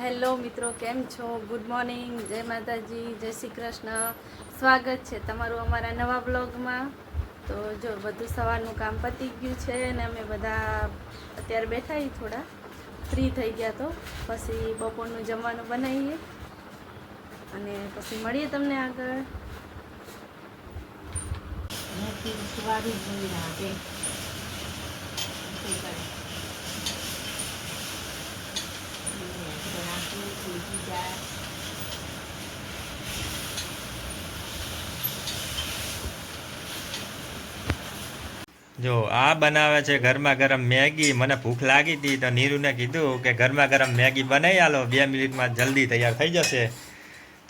Hello મિત્રો, કેમ છો? ગુડ મોર્નિંગ જય માતાજી, જય શ્રી કૃષ્ણ. સ્વાગત છે તમારું અમારા નવા બ્લોગમાં. તો જો, બધું સવારનું કામ પતી ગયું છે અને અમે બધા અત્યારે બેઠા થોડા. ફ્રી થઈ ગયા તો. પછી બપોરનું જમવાનું બનાવીએ. અને પછી મળીએ તમને આગળ. નથી સ્વાદી જોઈ રાખે શું કરે રાખવું સૂજી જાય જો આ બનાવે છે ગરમા ગરમ મેગી. મને ભૂખ લાગી હતી તો નીરુને કીધું કે ગરમા ગરમ મેગી બનાવી આલો. બે મિનિટમાં જલ્દી તૈયાર થઈ જશે.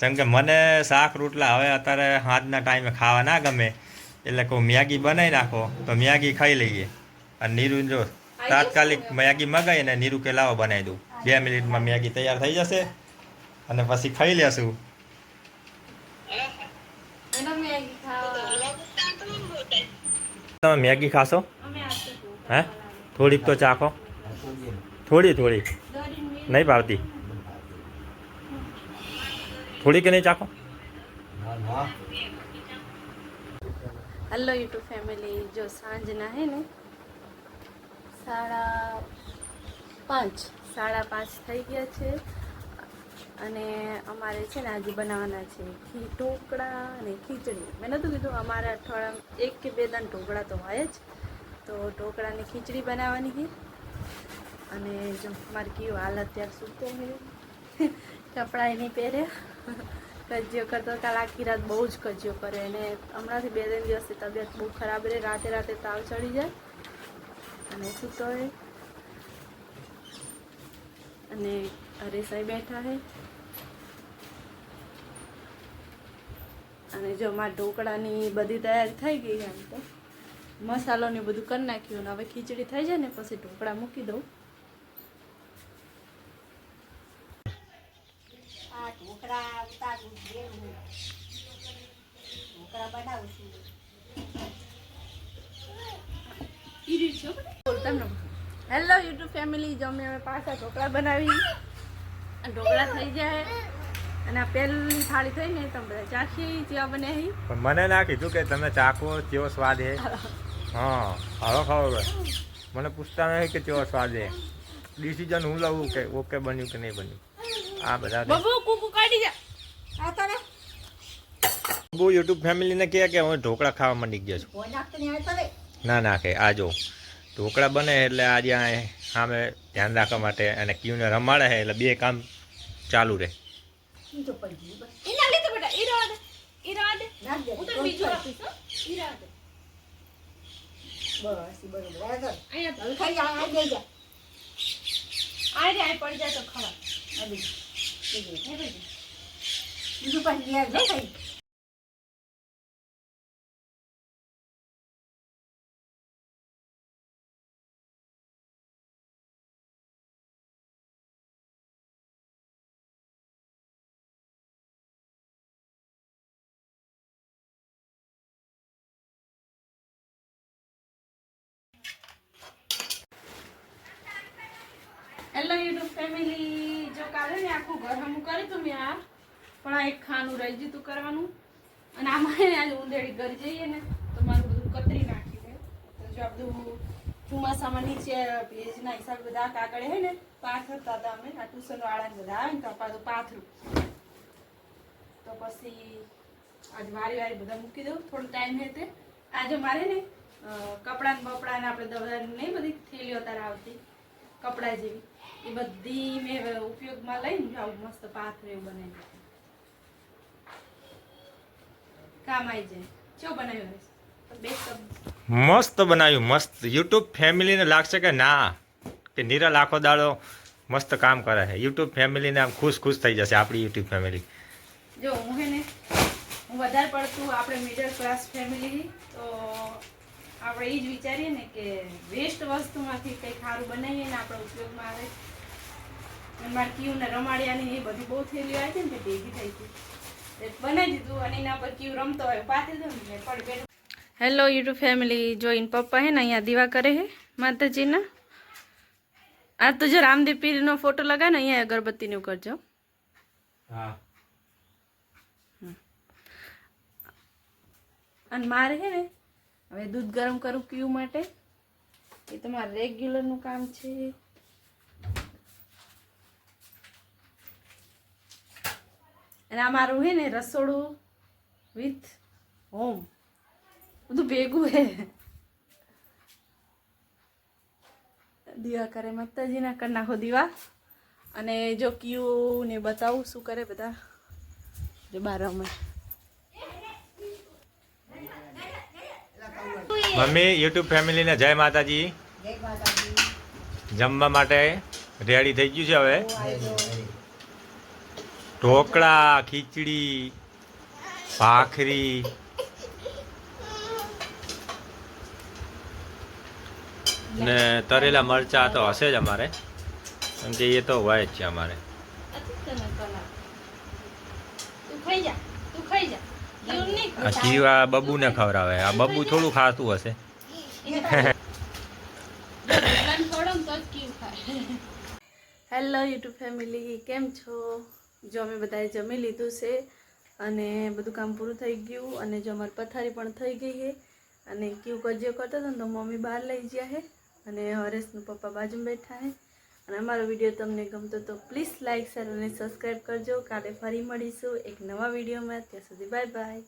જેમ કે મને શાક રોટલા હવે અત્યારે સાંજના ટાઈમે ખાવા ના ગમે. એટલે કહું મેગી બનાવી નાખો. તો મેગી ખાઈ લઈએ. અને નીરુ જો તાત્કાલિક મેગી મગાવીને નીરુ કે લાવો બનાવી દઉં. બે મિનિટમાં મેગી તૈયાર થઈ જશે. અને પછી ખાઈ લેશું. તમે મેગી ખાશો? હે? થોડીક તો ચાખો થોડી થોડી. નહીં ભાવતી થોડી કે નહીં ચાખો હેલો યુટ્યુબ ફેમિલી જો સાંજના હે ને સાડા પાંચ સાડા પાંચ થઈ ગયા છે. અને અમારે છે ને આજે બનાવવાના છે ખી ઢોકળા અને ખીચડી. મેં નહોતું કીધું, અમારા અઠવાડિયામાં એક કે બે દાન ઢોકળા તો હોય જ. તો ઢોકળાની ખીચડી બનાવવાની છે. અને જો મારે કયું હાલ અત્યારે સૂતો છે કપડાં એની પહેર્યા કજિયો કરતો કાલ આખી રાત બહુ જ કજિયો કરે. અને હમણાંથી બે ત્રણ દિવસથી તબિયત બહુ ખરાબ રહે. રાતે રાતે તાવ ચડી જાય. અને સૂતો હોય. અને હરેસાઈ બેઠા હે. અને જો મારા ઢોકળાની બધી તૈયારી થઈ ગઈ એમ તો. મસાલો ને બધું કરી નાખ્યું અને હવે ખીચડી થઈ જાય ને પછી ઢોકળા મૂકી દઉં. આ ઢોકળા ઉતારું ઢોકળા બનાવું છું. બોલતા ન હેલો યુટ્યુબ ફેમિલી જો અમે હવે પાછા ઢોકળા બનાવી. ઢોકળા થઈ જાય અને આ પહેલી થાળી થઈ ને તમે બધા ચાખી ચેવા બને પણ મને ના કીધું કે તમે ચાખો કેવો સ્વાદ હે હા હવે. ખબર મને પૂછતા નહીં કે કેવો સ્વાદ હે ડિસિઝન હું લઉં કે ઓકે બન્યું કે નહીં બન્યું. આ બધા બબુ કુકુ કાઢી જા. આ તને બબુ બહુ યુટ્યુબ ફેમિલીને કહે કે હું ઢોકળા ખાવા માંડી ગયો છું. ના નાખે આ જો. ઢોકળા બને એટલે આજે સામે ધ્યાન રાખવા માટે અને ક્યુને રમાડે છે એટલે બે કામ ચાલુ રહે. ઈ તો ગયા ગયું હેલો યુટ્યુબ ફેમિલી જો કાલે ને આખું ઘર હમું કર્યું તું મેં આ, પણ આ એક ખાનું રહી જતું કરવાનું. અને આમાં આજે ઉંદેડી ઘર જઈએ ને, તો મારું બધું કતરી નાખી દે. તો જો આ બધું ચોમાસામાં નીચે ભેજના હિસાબે બધા કાગળ હે ને પાથરતા હતા અમે આ ટ્યુશન વાળા બધા આવે ને, તો પાછું પાથરું. તો પછી આજ વારી વારી બધા મૂકી દઉં, થોડો ટાઈમ હે તે. આજે મારે ને કપડાં ને બપડા ને આપણે દવા નહીં બધી થેલીઓ તારા આવતી, કપડા જેવી. એ બધી મેં ઉપયોગમાં લઈને આવું મસ્ત પાથરું એવું બનાવી કામ આવી જાય. ચો બનાવ્યું મસ્ત બનાવ્યું મસ્ત. યુટ્યુબ ફેમિલીને લાગશે કે ના કે નિરલ આખો દાડો મસ્ત કામ કરે છે. યુટ્યુબ ફેમિલીને આમ ખુશ ખુશ થઈ જશે આપણી યુટ્યુબ ફેમિલી. જો હું હે ને હું વધારે પડતું આપણે મિડલ ક્લાસ ફેમિલી તો આપણે એ જ વિચારીએ ને કે વેસ્ટ વસ્તુમાંથી કંઈક સારું બનાવીએ ને આપણે ઉપયોગમાં આવે. અને મારે કીયું ને રમાડિયાની એ બધી બહુ થયેલી આવી છે ને તે ભેગી થઈ હતી બનાવી દીધું અને એના પર કીયું રમતો હોય પાથરી દઉં ને પડી બેઠું. હેલો યુટ્યુબ ફેમિલી જોઈને પપ્પા હે ને અહીંયા દીવા કરે હે માતાજીના. આ તો જો રામદેવ પીરનો ફોટો લગાવે ને અહીંયા અગરબત્તીનું કરજો. હા. અને મારે છે ને હવે દૂધ ગરમ કરું ક્યુ માટે. એ તમારે રેગ્યુલરનું કામ છે. અને આ મારું છે ને રસોડું વિથ હોમ બધું ભેગું હે. દીવા કરે માતાજીના, કરી નાખો દીવા. અને જો ક્યુ ને બતાવું શું કરે બધા. જો બાર રમે. મમ્મી યુટ્યુબ ફેમિલીને જય માતાજી. જમવા માટે રેડી થઈ ગયું છે હવે. ઢોકળા ખીચડી ભાખરી. ને તરેલા મરચા તો હશે જ અમારે. કેમ કે એ તો હોય જ છે અમારે. તું ખાઈ જા તું ખાઈ જા. આ જીવ આ બબુને ખવડાવે. આ બબુ થોડું ખાતું હશે. હેલો યુટ્યુબ ફેમિલી, કેમ છો? જો અમે બધાએ જમી લીધું છે અને બધું કામ પૂરું થઈ ગયું અને જો અમારી પથારી પણ થઈ ગઈ છે અને ક્યુ કજિયો કરતો હતો તો મમ્મી બહાર લઈ ગયા છે અને હરેશનું પપ્પા બાજુમાં બેઠા છે. અને અમારો વીડિયો તમને ગમતો તો પ્લીઝ લાઇક શેર અને સબસ્ક્રાઈબ કરજો. કાલે ફરી મળીશું એક નવા વિડીયોમાં. ત્યાં સુધી બાય બાય.